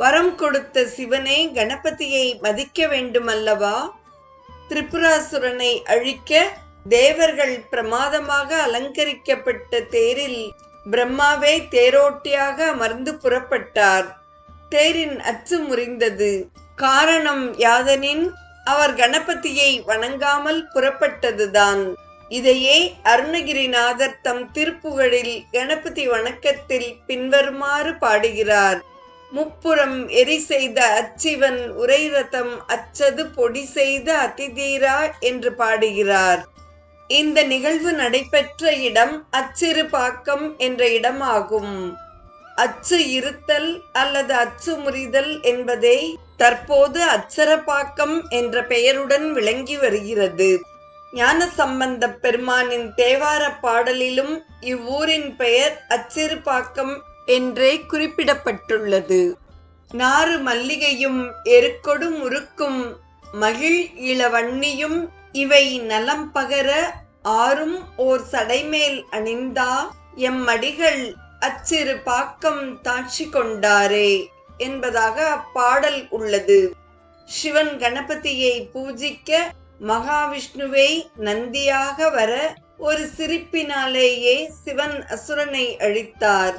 வரம் கொடுத்த சிவனே கணபதியை மதிக்க வேண்டுமல்லவா? திரிபுராசுரனை அழிக்க தேவர்கள் பிரமாதமாக அலங்கரிக்கப்பட்ட தேரில் பிரம்மாவே தேரோட்டியாக அமர்ந்து புறப்பட்டார். தேரின் அச்சு முறிந்தது. காரணம் யாதனின்? அவர் கணபதியை வணங்காமல் புறப்பட்டதுதான். இதையே அருணகிரிநாதர் தம் திருப்புகழில் கணபதி வணக்கத்தில் பின்வருமாறு பாடுகிறார். முப்புறம் எரி செய்த அச்சிவன் உரை ரதம் அச்சது பொடி செய்த அதிதீரா என்று பாடுகிறார். இந்த நிகழ்வு நடைபெற்ற இடம் அச்சிறு பாக்கம் என்ற இடமாகும். அச்சு இருத்தல் அல்லது அச்சு முறிதல் என்பதே தற்போது அச்சரப்பாக்கம் என்ற பெயருடன் விளங்கி வருகிறது. ஞான சம்பந்த பெருமானின் தேவார பாடலிலும் இவ்வூரின் பெயர் அச்சிறுபாக்கம் என்றே குறிப்பிடப்பட்டுள்ளது. நாறு மல்லிகையும் எருக்கொடு முறுக்கும் மகிழ் இளவன்னியும் இவை நலம் பகர ஆறும் ஓர் சடைமேல் அணிந்தா எம்மடிகள் அச்சிறு பாக்கம் தாட்சி கொண்டாரே என்பதாக அப்பாடல் உள்ளது. சிவன் கணபதியை பூஜிக்க மகாவிஷ்ணுவை நந்தியாக வர ஒரு சிரிப்பினாலேயே சிவன் அசுரனை அழித்தார்.